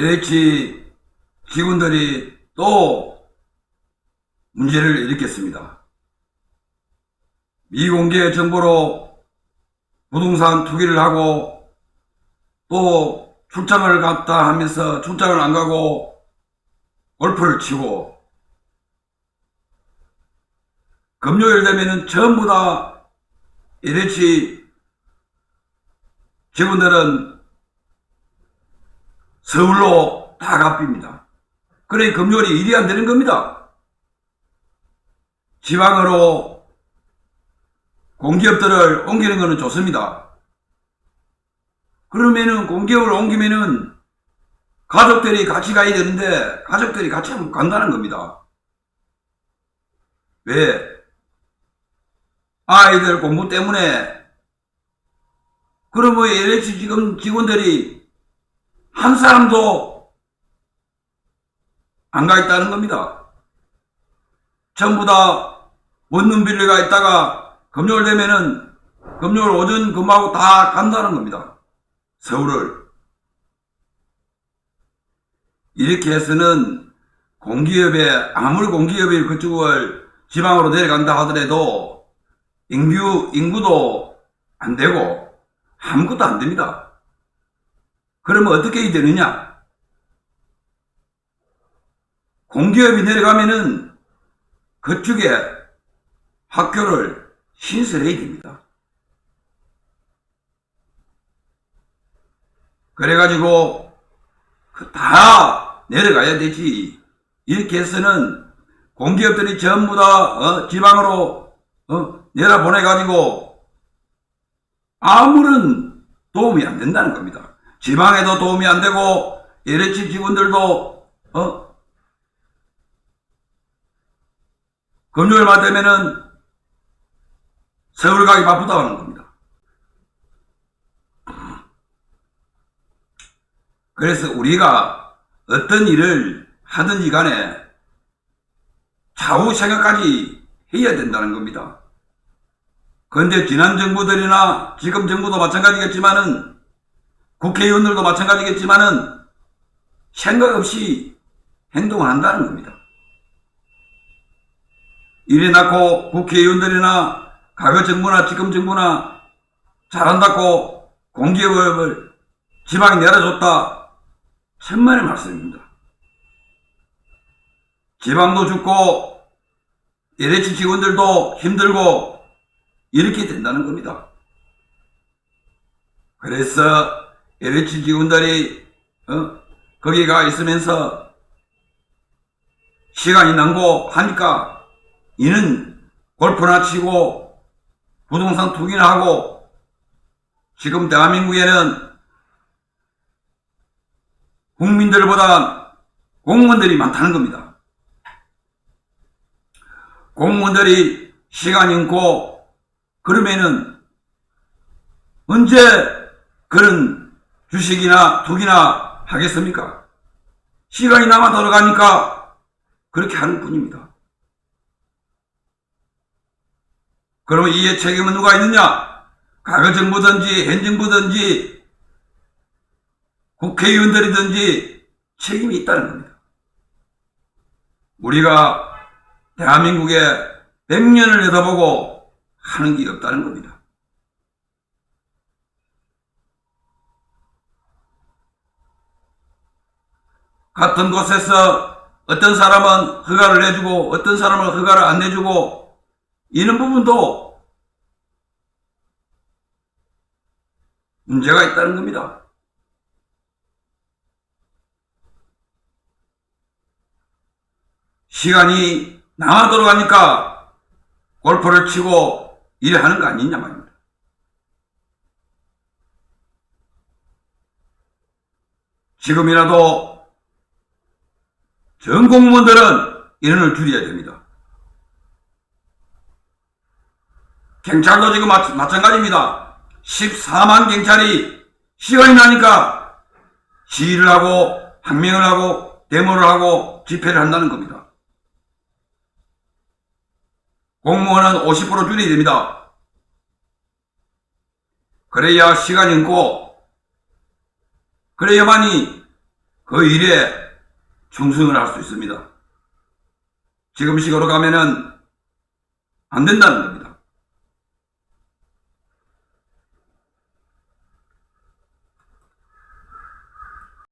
LH 직원들이 또 문제를 일으켰습니다. 미공개 정보로 부동산 투기를 하고 또 출장을 갔다 하면서 출장을 안 가고 골프를 치고 금요일 되면은 전부 다 LH 직원들은 서울로 다 갚입니다. 그래 금요일이 일이 안 되는 겁니다. 지방으로 공기업들을 옮기는 것은 좋습니다. 그러면은 공기업을 옮기면은 가족들이 같이 가야 되는데 가족들이 같이 안 간다는 겁니다. 왜? 아이들 공부 때문에 그러면 LH 지금 직원들이 한 사람도 안 가 있다는 겁니다. 전부 다 원룸 빌려가 있다가 금요일 되면은 금요일 오전 근무하고 다 간다는 겁니다. 서울을. 이렇게 해서는 공기업에, 아무리 공기업이 그쪽을 지방으로 내려간다 하더라도 인구, 인구도 안 되고 아무것도 안 됩니다. 그러면 어떻게 해야 되느냐? 공기업이 내려가면은 그쪽에 학교를 신설해야 됩니다. 그래가지고 그다 내려가야 되지. 이렇게 해서는 공기업들이 전부 다 어, 지방으로 어, 내려보내가지고 아무런 도움이 안 된다는 겁니다. 지방에도 도움이 안 되고 LH 직원들도 어, 금요일만 되면은 서울 가기 바쁘다고 하는 겁니다. 그래서 우리가 어떤 일을 하든지 간에 차후 생각까지 해야 된다는 겁니다. 그런데 지난 정부들이나 지금 정부도 마찬가지겠지만은 국회의원들도 마찬가지겠지만은 생각 없이 행동을 한다는 겁니다. 이래 낳고 국회의원들이나 과거 정부나 지금 정부나 잘한다고 공기업을 지방에 내려줬다. 천만의 말씀입니다. 지방도 죽고 LH 직원들도 힘들고 이렇게 된다는 겁니다. 그래서 LH 직원들이 어? 거기 가 있으면서 시간이 남고 하니까 이는 골프나 치고 부동산 투기나 하고 지금 대한민국에는 국민들보다 공무원들이 많다는 겁니다. 공무원들이 시간이 있고 그러면은 언제 그런 주식이나 투기나 하겠습니까? 시간이 남아 돌아가니까 그렇게 하는 뿐입니다. 그러면 이에 책임은 누가 있느냐? 과거 정부든지 현 정부든지 국회의원들이든지 책임이 있다는 겁니다. 우리가 대한민국에 100년을 내다보고 하는 게 없다는 겁니다. 같은 곳에서 어떤 사람은 허가를 내주고 어떤 사람은 허가를 안 내주고 이런 부분도 문제가 있다는 겁니다. 시간이 남아 돌아가니까 골프를 치고 일을 하는 거 아니냐 말입니다. 지금이라도 전 공무원들은 인원을 줄여야 됩니다. 경찰도 지금 마, 마찬가지입니다. 14만 경찰이 시간이 나니까 시위를 하고 항명을 하고 데모를 하고 집회를 한다는 겁니다. 공무원은 50% 줄여야 됩니다. 그래야 시간이 있고, 그래야만이 그 일에 충성을 할 수 있습니다. 지금 식으로 가면은 안 된다는 겁니다.